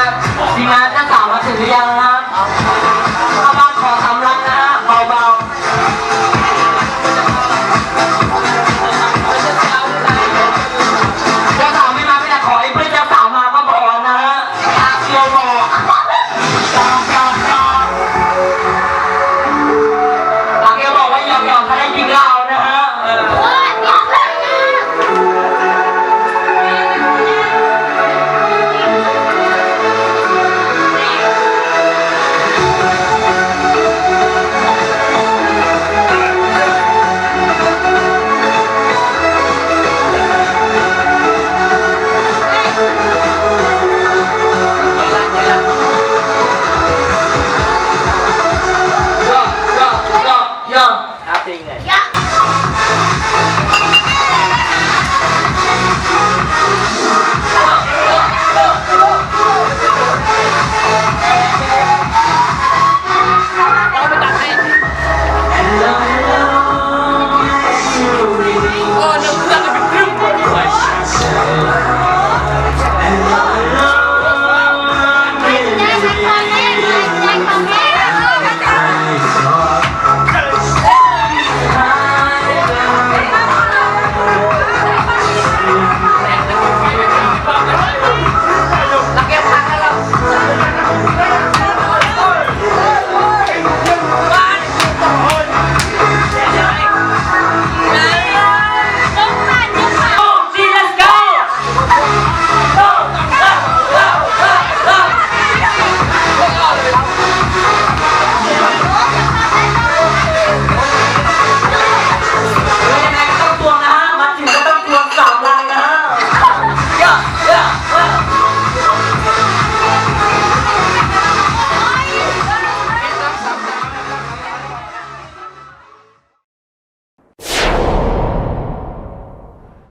ากทีมงานหน้าสาวมาถึงหรือยังนะ